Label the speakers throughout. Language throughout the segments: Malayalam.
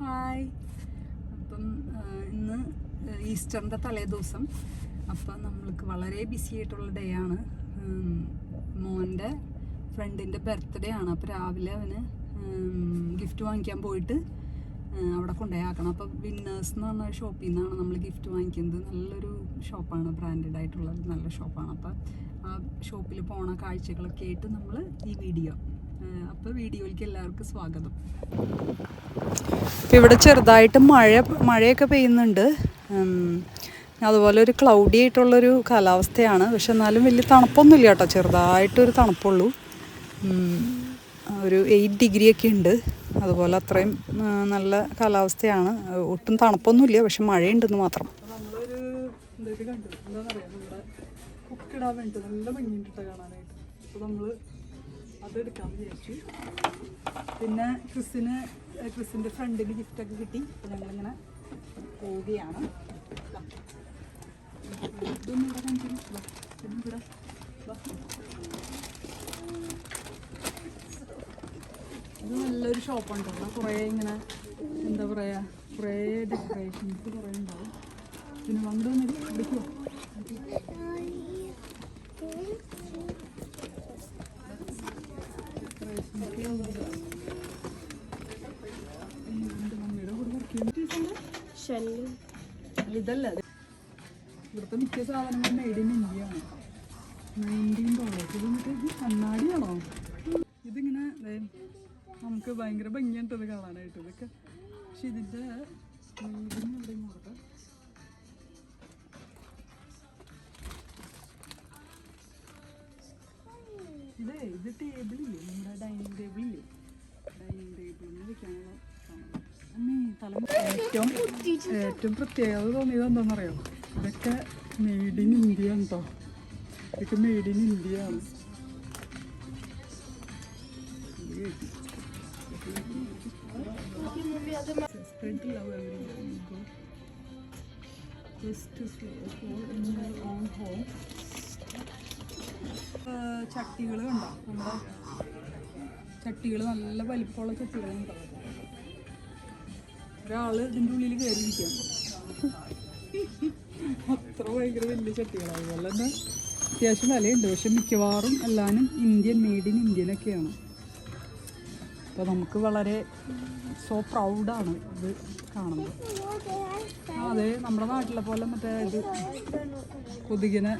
Speaker 1: ഹായ്. അപ്പം ഇന്ന് ഈസ്റ്ററിന്റെ തലേ ദിവസം. അപ്പം നമ്മൾക്ക് വളരെ ബിസി ആയിട്ടുള്ള ഡേ ആണ്. മോന്റെ ഫ്രണ്ടിന്റെ ബർത്ത്ഡേ ആണ്. അപ്പോൾ രാവിലെ അവന് ഗിഫ്റ്റ് വാങ്ങിക്കാൻ പോയിട്ട് അവിടെ കൊണ്ടുപോയാക്കണം അപ്പോൾ വിന്നേഴ്സ് എന്ന് പറഞ്ഞ ഷോപ്പിൽ നിന്നാണ് നമ്മൾ ഗിഫ്റ്റ് വാങ്ങിക്കുന്നത്. നല്ലൊരു ഷോപ്പാണ് ബ്രാൻഡഡ് ആയിട്ടുള്ള നല്ല ഷോപ്പാണ് അപ്പം ആ ഷോപ്പിൽ പോണ കാഴ്ചകളൊക്കെ ആയിട്ട് നമ്മൾ ഈ വീഡിയോ അപ്പോൾ വീഡിയോയിലേക്ക് എല്ലാവർക്കും സ്വാഗതം. ഇപ്പം ഇവിടെ ചെറുതായിട്ട് മഴ മഴയൊക്കെ പെയ്യുന്നുണ്ട്. അതുപോലെ ഒരു ക്ലൗഡി ആയിട്ടുള്ളൊരു കാലാവസ്ഥയാണ്. പക്ഷെ എന്നാലും വലിയ തണുപ്പൊന്നുമില്ല കേട്ടോ. ചെറുതായിട്ടൊരു തണുപ്പുള്ളൂ. ഒരു എയ്റ്റ് ഡിഗ്രിയൊക്കെ ഉണ്ട്. അതുപോലെ അത്രയും നല്ല കാലാവസ്ഥയാണ്. ഒട്ടും തണുപ്പൊന്നുമില്ല പക്ഷെ മഴയുണ്ടെന്ന് മാത്രം. കുക്കിടാൻ നല്ല ഭംഗിയുണ്ട് കാണാനായിട്ട്. അപ്പോൾ നമ്മൾ അതെടുക്കാൻ വിചാരിച്ചു പിന്നെ ക്രിസ്സിന് ക്രിസ്സിന്റെ ഫ്രണ്ടിന് ഗിഫ്റ്റൊക്കെ കിട്ടി. അപ്പോൾ ഞങ്ങളിങ്ങനെ പോവുകയാണ്. ഇത് നല്ലൊരു ഷോപ്പുണ്ട് അവിടെ കുറേ ഇങ്ങനെ എന്താ പറയുക കുറേ ഡെക്കറേഷൻസ് കുറേ ഉണ്ടാവും. പിന്നെ വണ്ടൊന്നും വിളിക്കുമോ ഇതല്ല ഇത്. ഇവിടുത്തെ മിക്ക സാധനങ്ങളും മെയ്ഡ് ഇൻ ഇന്ത്യ ആണ് നയന്റീൻ ഡോളേഴ്സ് ഇത് മറ്റേ കണ്ണാടിയാണോ ഇതിങ്ങനെ നമുക്ക് ഭയങ്കര ഭംഗിയുണ്ട് ഇത് കാണാനായിട്ട് ഇതൊക്കെ പക്ഷെ മെയ്ഡിന് എവിടെയും നോക്കട്ടെ ഇതേ ഇത് ടേബിളില്ലേ നമ്മുടെ ഏറ്റവും പ്രത്യേകത തോന്നിയത് എന്താണെന്നറിയോ? ഇതൊക്കെ മെയ്ഡ് ഇൻ ഇന്ത്യ കേട്ടോ ഇതൊക്കെ മെയ്ഡ് ഇൻ ഇന്ത്യ ആണ്. ചട്ടികൾ കണ്ടോ? നമ്മുടെ ചട്ടികൾ നല്ല വലിപ്പമുള്ള ചട്ടികളുണ്ടോ ഒരാൾ ഇതിന്റെ ഉള്ളിൽ കയറിയിരിക്കാം അത്ര ഭയങ്കര വലിയ ചട്ടികളാണ്. അതുപോലെ തന്നെ അത്യാവശ്യം വിലയുണ്ട്. പക്ഷെ മിക്കവാറും എല്ലാവരും ഇന്ത്യൻ മെയ്ഡ് ഇൻ ഇന്ത്യൻ ഒക്കെയാണ് അപ്പോൾ നമുക്ക് വളരെ സോ പ്രൗഡാണ് ഇത് കാണുന്നത്. അതെ നമ്മുടെ നാട്ടിലെ പോലെ മറ്റേ ഇത് കൊതുകിനെ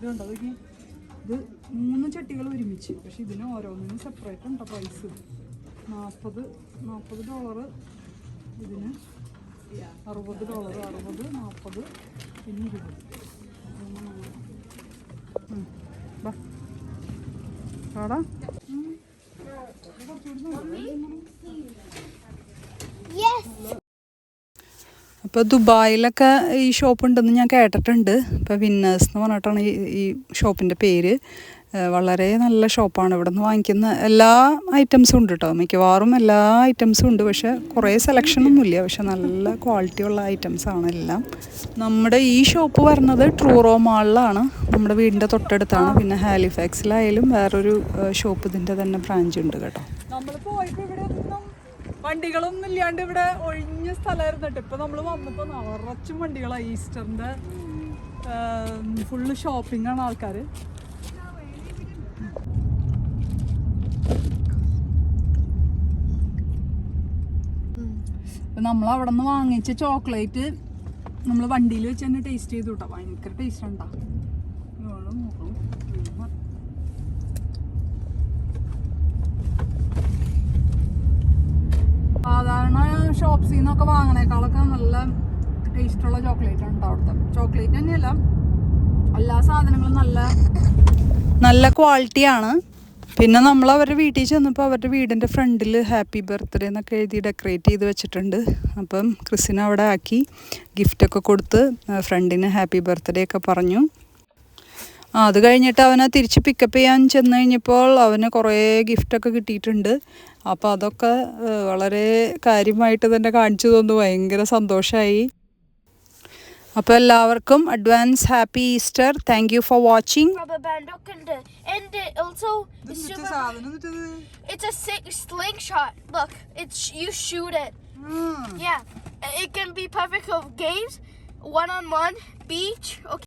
Speaker 1: ഇതുണ്ടോ ഇത് മൂന്ന് ചട്ടികൾ ഒരുമിച്ച്. പക്ഷെ ഇതിന് ഓരോന്നിനും സെപ്പറേറ്റ് ഉണ്ടോ പ്രൈസ് നാൽപ്പത് നാൽപ്പത് ഡോളറ് ഇതിന് അറുപത് ഡോളർ അറുപത് നാൽപ്പത് പിന്നെ ഇരുപത്. ഉം. ബാ. ആടാ അപ്പോൾ ദുബായിലൊക്കെ ഈ ഷോപ്പ് ഉണ്ടെന്ന് ഞാൻ കേട്ടിട്ടുണ്ട്. ഇപ്പോൾ വിന്നേഴ്സ് എന്ന് പറഞ്ഞിട്ടാണ് ഈ ഷോപ്പിന്റെ പേര്. വളരെ നല്ല ഷോപ്പാണ് ഇവിടെ നിന്ന് വാങ്ങിക്കുന്ന എല്ലാ ഐറ്റംസും ഉണ്ട് കേട്ടോ മിക്കവാറും എല്ലാ ഐറ്റംസും ഉണ്ട്. പക്ഷേ കുറേ സെലക്ഷനൊന്നും ഇല്ല പക്ഷെ നല്ല ക്വാളിറ്റി ഉള്ള ഐറ്റംസ് ആണ് എല്ലാം. നമ്മുടെ ഈ ഷോപ്പ് വരുന്നത് ട്രൂറോ മാളിലാണ് നമ്മുടെ വീടിന്റെ തൊട്ടടുത്താണ്. പിന്നെ ഹാലിഫാക്സിലായാലും വേറൊരു ഷോപ്പ് ഇതിന്റെ തന്നെ ബ്രാഞ്ച് ഉണ്ട് കേട്ടോ. നമ്മൾ പോയിട്ട് ഇവിടെ വണ്ടികളൊന്നും ഇല്ലാണ്ട് ഇവിടെ ഒഴിഞ്ഞ സ്ഥലമായിരുന്നു കേട്ടോ. ഇപ്പൊ നമ്മൾ വന്നപ്പോ നിറച്ചും വണ്ടികളാണ് ഈസ്റ്ററിന്റെ ഫുള്ള് ഷോപ്പിംഗ് ആണ് ആൾക്കാര്. നമ്മൾ അവിടെ നിന്ന് വാങ്ങിച്ച ചോക്ലേറ്റ് നമ്മൾ വണ്ടിയിൽ വെച്ച് തന്നെ ടേസ്റ്റ് ചെയ്തു കേട്ടോ. ഭയങ്കര ടേസ്റ്റ് ഉണ്ടാ നിന്നൊക്കെ വാങ്ങണേക്കാളൊക്കെ നല്ല ടേസ്റ്റുള്ള ചോക്ലേറ്റ് ഉണ്ട് അവിടുത്തെ. ചോക്ലേറ്റ് തന്നെയല്ല എല്ലാ സാധനങ്ങളും നല്ല നല്ല ക്വാളിറ്റിയാണ് പിന്നെ നമ്മൾ അവരുടെ വീട്ടിൽ ചെന്നപ്പോൾ അവരുടെ വീടിന്റെ ഫ്രണ്ടിൽ ഹാപ്പി ബർത്ത്ഡേ എന്നൊക്കെ എഴുതി ഡെക്കറേറ്റ് ചെയ്ത് വെച്ചിട്ടുണ്ട്. അപ്പം ക്രിസിനെ അവിടെ ആക്കി ഗിഫ്റ്റൊക്കെ കൊടുത്ത് ഫ്രണ്ടിന് ഹാപ്പി ബർത്ത്ഡേ ഒക്കെ പറഞ്ഞു. അത് കഴിഞ്ഞിട്ട് അവനെ തിരിച്ച് പിക്കപ്പ് ചെയ്യാൻ ചെന്ന് കഴിഞ്ഞപ്പോൾ അവന് കുറേ ഗിഫ്റ്റൊക്കെ കിട്ടിയിട്ടുണ്ട്. അപ്പോൾ അതൊക്കെ വളരെ കാര്യമായിട്ട് തന്നെ കാണിച്ചു തന്നു. ഭയങ്കര സന്തോഷമായി അപ്പോൾ എല്ലാവർക്കും advance happy Easter thank you for watching
Speaker 2: it. can be perfect for games. One on one beach okay.